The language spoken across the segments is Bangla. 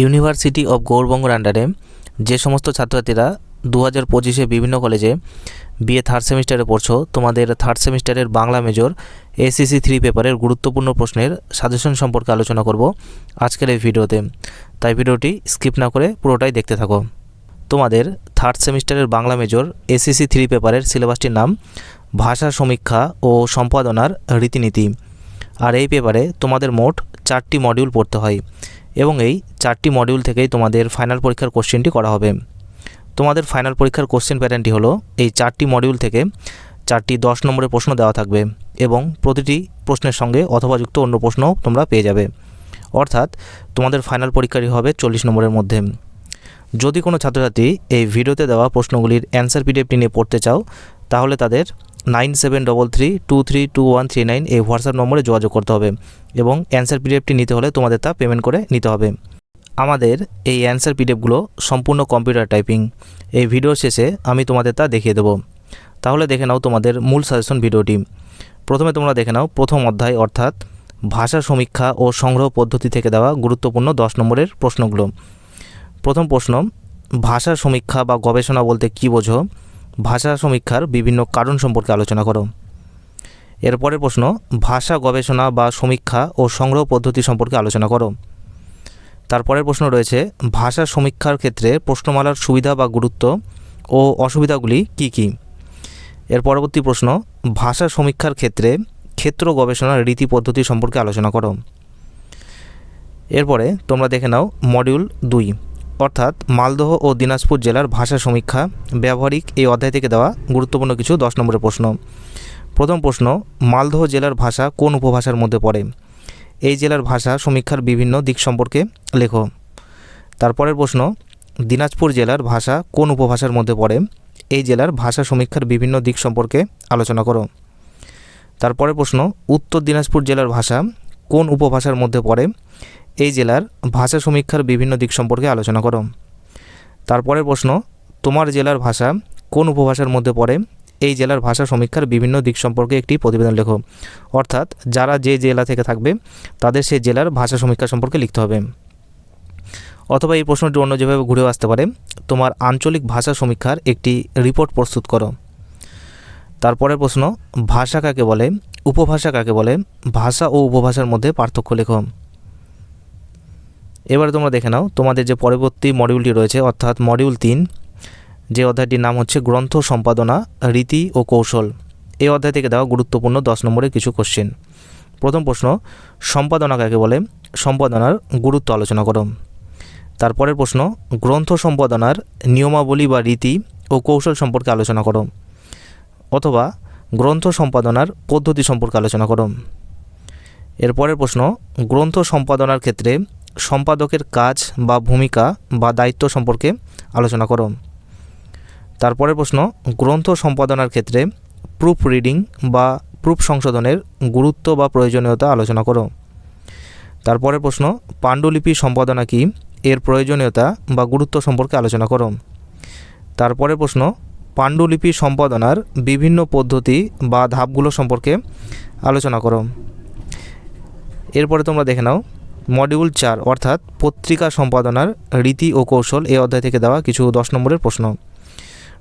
ইউনিভার্সিটি অফ গৌরবঙ্গর আন্ডারে যে সমস্ত ছাত্রছাত্রীরা দু হাজার পঁচিশে বিভিন্ন কলেজে বিএ থার্ড সেমিস্টারে পড়ছো, তোমাদের থার্ড সেমিস্টারের বাংলা মেজর এসিসি থ্রি পেপারের গুরুত্বপূর্ণ প্রশ্নের সাজেশন সম্পর্কে আলোচনা করব আজকের এই ভিডিওতে। তাই ভিডিওটি স্কিপ না করে পুরোটাই দেখতে থাকো। তোমাদের থার্ড সেমিস্টারের বাংলা মেজর এসিসি থ্রি পেপারের সিলেবাসটির নাম ভাষা সমীক্ষা ও সম্পাদনার রীতিনীতি। আর এই পেপারে তোমাদের মোট চারটি মডিউল পড়তে হয়। এবং এই চারটি মডিউল থেকেই তোমাদের ফাইনাল পরীক্ষার কোশ্চেনটি করা হবে। তোমাদের ফাইনাল পরীক্ষার কোশ্চেন প্যাটার্নটি হলো, এই চারটি মডিউল থেকে চারটি দশ নম্বরের প্রশ্ন দেওয়া থাকবে এবং প্রতিটি প্রশ্নের সঙ্গে অথবা যুক্ত অন্য প্রশ্নও তোমরা পেয়ে যাবে। অর্থাৎ তোমাদের ফাইনাল পরীক্ষাটি হবে চল্লিশ নম্বরের মধ্যে। যদি কোনো ছাত্রছাত্রী এই ভিডিওতে দেওয়া প্রশ্নগুলির অ্যান্সার পিডিএফটি নিয়ে পড়তে চাও, তাহলে তাদের nine seven double three two three two one three nine এই হোয়াটসঅ্যাপ নম্বরে যোগাযোগ করতে হবে এবং অ্যান্সার পিডিএফটি নিতে হলে তোমাদের তা পেমেন্ট করে নিতে হবে। আমাদের এই অ্যান্সার পিডিএফগুলো সম্পূর্ণ কম্পিউটার টাইপিং। এই ভিডিও শেষে আমি তোমাদের তা দেখিয়ে দেবো। তাহলে দেখে নাও তোমাদের মূল সাজেশন ভিডিওটি। প্রথমে তোমরা দেখে নাও প্রথম অধ্যায় অর্থাৎ ভাষা সমীক্ষা ও সংগ্রহ পদ্ধতি থেকে দেওয়া গুরুত্বপূর্ণ দশ নম্বরের প্রশ্নগুলো। প্রথম প্রশ্ন, ভাষা সমীক্ষা বা গবেষণা বলতে কী বোঝো? ভাষা সমীক্ষার বিভিন্ন কারণ সম্পর্কে আলোচনা করো। এরপরের প্রশ্ন, ভাষা গবেষণা বা সমীক্ষা ও সংগ্রহ পদ্ধতি সম্পর্কে আলোচনা করো। তারপরের প্রশ্ন রয়েছে, ভাষা সমীক্ষার ক্ষেত্রে প্রশ্নমালার সুবিধা বা গুরুত্ব ও অসুবিধাগুলি কি কি? এর পরবর্তী প্রশ্ন, ভাষা সমীক্ষার ক্ষেত্রে ক্ষেত্র গবেষণার রীতি পদ্ধতি সম্পর্কে আলোচনা করো। এরপরে তোমরা দেখে নাও মডিউল দুই। অর্থাৎ মালদহ ও দিনাজপুর জেলার ভাষা সমীক্ষা, ব্যবহারিক এই অধ্যায় থেকে দেওয়া গুরুত্বপূর্ণ কিছু দশ নম্বরের প্রশ্ন। প্রথম প্রশ্ন, মালদহ জেলার ভাষা কোন উপভাষার মধ্যে পড়ে? এই জেলার ভাষা সমীক্ষার বিভিন্ন দিক সম্পর্কে লেখো। তারপরের প্রশ্ন, দিনাজপুর জেলার ভাষা কোন উপভাষার মধ্যে পড়ে? এই জেলার ভাষা সমীক্ষার বিভিন্ন দিক সম্পর্কে আলোচনা করো। তারপরের প্রশ্ন, উত্তর দিনাজপুর জেলার ভাষা কোন উপভাষার মধ্যে পড়ে? এই জেলার ভাষা সমীক্ষার বিভিন্ন দিক সম্পর্কে আলোচনা করো। তারপরের প্রশ্ন, তোমার জেলার ভাষা কোন উপভাষার মধ্যে পড়ে? এই জেলার ভাষা সমীক্ষার বিভিন্ন দিক সম্পর্কে একটি প্রতিবেদন লেখো। অর্থাৎ যারা যে জেলা থেকে থাকবে, তাদের সেই জেলার ভাষা সমীক্ষা সম্পর্কে লিখতে হবে। অথবা এই প্রশ্নটি অন্য যেভাবে ঘুরেও আসতে পারে, তোমার আঞ্চলিক ভাষা সমীক্ষার একটি রিপোর্ট প্রস্তুত করো। তারপরের প্রশ্ন, ভাষা কাকে বলে? উপভাষা কাকে বলে? ভাষা ও উপভাষার মধ্যে পার্থক্য লেখো। এবারে তোমরা দেখে নাও, তোমাদের যে পরবর্তী মডিউলটি রয়েছে, অর্থাৎ মডিউল তিন, যে অধ্যায়টির নাম হচ্ছে গ্রন্থ সম্পাদনা, রীতি ও কৌশল। এই অধ্যায় থেকে দেওয়া গুরুত্বপূর্ণ দশ নম্বরের কিছু কোশ্চেন প্রথম প্রশ্ন, সম্পাদনা কাকে বলে? সম্পাদনার গুরুত্ব আলোচনা করো। তারপরের প্রশ্ন, গ্রন্থ সম্পাদনার নিয়মাবলী বা রীতি ও কৌশল সম্পর্কে আলোচনা করো। অথবা গ্রন্থ সম্পাদনার পদ্ধতি সম্পর্কে আলোচনা করো। এরপরের প্রশ্ন, গ্রন্থ সম্পাদনার ক্ষেত্রে সম্পাদকের কাজ বা ভূমিকা বা দায়িত্ব সম্পর্কে আলোচনা করো। তারপরের প্রশ্ন, গ্রন্থ সম্পাদনার ক্ষেত্রে প্রুফ রিডিং বা প্রুফ সংশোধনের গুরুত্ব বা প্রয়োজনীয়তা আলোচনা করো। তারপরের প্রশ্ন, পাণ্ডুলিপি সম্পাদনা কি? এর প্রয়োজনীয়তা বা গুরুত্ব সম্পর্কে আলোচনা করো। তারপরের প্রশ্ন, পাণ্ডুলিপি সম্পাদনার বিভিন্ন পদ্ধতি বা ধাপগুলো সম্পর্কে আলোচনা করো। এরপরে তোমরা দেখে নাও মডিউল চার, অর্থাৎ পত্রিকা সম্পাদনার রীতি ও কৌশল এই অধ্যায় থেকে দেওয়া কিছু দশ নম্বরের প্রশ্ন।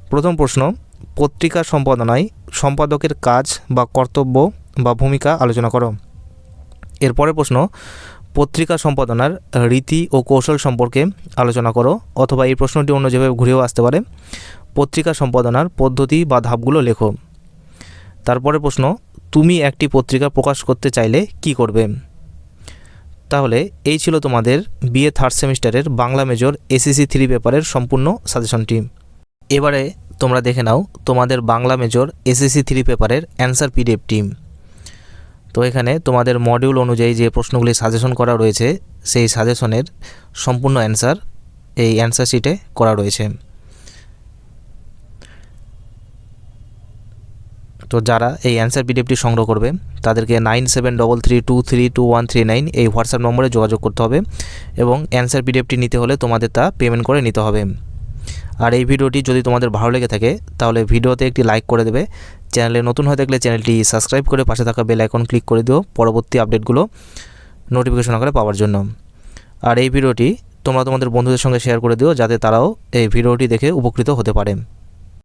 প্রথম প্রশ্ন, পত্রিকা সম্পাদনায় সম্পাদকের কাজ বা কর্তব্য বা ভূমিকা আলোচনা করো। এরপরে প্রশ্ন, পত্রিকা সম্পাদনার রীতি ও কৌশল সম্পর্কে আলোচনা করো, অথবা এই প্রশ্নটি অন্য যেভাবে ঘুরেও আসতে পারে, পত্রিকা সম্পাদনার পদ্ধতি বা ধাপগুলো লেখো। তারপরে প্রশ্ন, তুমি একটি পত্রিকা প্রকাশ করতে চাইলে কি করবে? তাহলে এই ছিল তোমাদের বিএ থার্ড সেমিস্টারের বাংলা মেজর এসিসি থ্রি পেপারের সম্পূর্ণ সাজেশন টিম এবারে তোমরা দেখে নাও তোমাদের বাংলা মেজর এসএসসি থ্রি পেপারের অ্যান্সার পিডিএফ টিম তো এখানে তোমাদের মডিউল অনুযায়ী যে প্রশ্নগুলি সাজেশন করা রয়েছে, সেই সাজেশনের সম্পূর্ণ অ্যান্সার এই অ্যান্সার শিটে করা রয়েছে। তো যারা এই অ্যান্সার পিডিএফটি সংগ্রহ করবে, তাদেরকে nine seven double three two three two one three nine এই হোয়াটসঅ্যাপ নম্বরে যোগাযোগ করতে হবে এবং অ্যান্সার পিডিএফটি নিতে হলে তোমাদের তা পেমেন্ট করে নিতে হবে। আর এই ভিডিওটি যদি তোমাদের ভালো লেগে থাকে, তাহলে ভিডিওতে একটি লাইক করে দেবে। চ্যানেলে নতুন হয়ে থাকলে চ্যানেলটি সাবস্ক্রাইব করে পাশে থাকা বেল আইকন ক্লিক করে দিও পরবর্তী আপডেটগুলো নোটিফিকেশন আকারে পাওয়ার জন্য। আর এই ভিডিওটি তোমরা তোমাদের বন্ধুদের সঙ্গে শেয়ার করে দিও, যাতে তারাও এই ভিডিওটি দেখে উপকৃত হতে পারে।